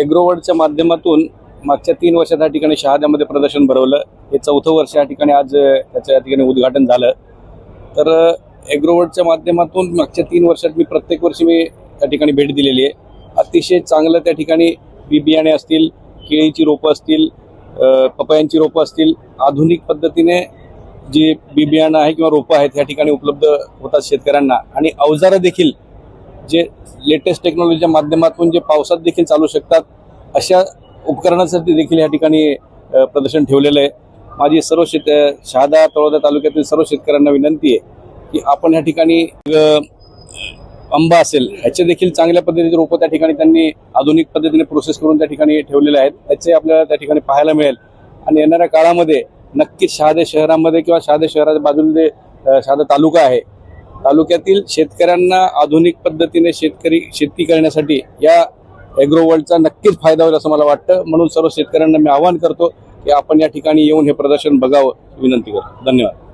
एग्रोवर्डच्या माध्यमातून मागच्या तीन वर्षात या ठिकाणी शहाद्यामध्ये प्रदर्शन भरवलं. हे चौथं वर्ष या ठिकाणी आज त्याचं या ठिकाणी उद्घाटन झालं. तर एग्रोवर्डच्या माध्यमातून मागच्या तीन वर्षात मी प्रत्येक वर्षी मी त्या ठिकाणी भेट दिलेली आहे. अतिशय चांगलं त्या ठिकाणी बी बियाणे असतील केळीची रोपं असतील पपयांची रोपं असतील आधुनिक पद्धतीने जी बी बियाणं आहे किंवा रोपं आहेत या ठिकाणी उपलब्ध होतात शेतकऱ्यांना. आणि अवजारं देखील जे लेटेस्ट टेक्नॉलॉजीच्या माध्यमातून जे पावसात देखील चालू शकतात अशा उपकरणासाठी देखील या ठिकाणी प्रदर्शन ठेवलेलं आहे. माझी सर्व शेत शहादा तळोदा तालुक्यातील सर्व शेतकऱ्यांना विनंती आहे की आपण या ठिकाणी आंबा असेल ह्याचे देखील चांगल्या पद्धतीचे रोपं त्या ठिकाणी त्यांनी आधुनिक पद्धतीने प्रोसेस करून त्या ठिकाणी ठेवलेले आहेत. त्याचे आपल्याला त्या ठिकाणी पाहायला मिळेल. आणि येणाऱ्या काळामध्ये नक्कीच शहादे शहरामध्ये किंवा शहादे शहराच्या बाजूला जे शहादा तालुका आहे तालुक्यातील शेतकऱ्यांना आधुनिक पद्धतीने शेतकरी शेती करण्यासाठी या ॲग्रोवर्ल्डचा नक्कीच फायदा होईल असं मला वाटतं. म्हणून सर्व शेतकऱ्यांना मी आवाहन करतो की आपण या ठिकाणी येऊन हे प्रदर्शन बघावं. विनंती करतो. धन्यवाद.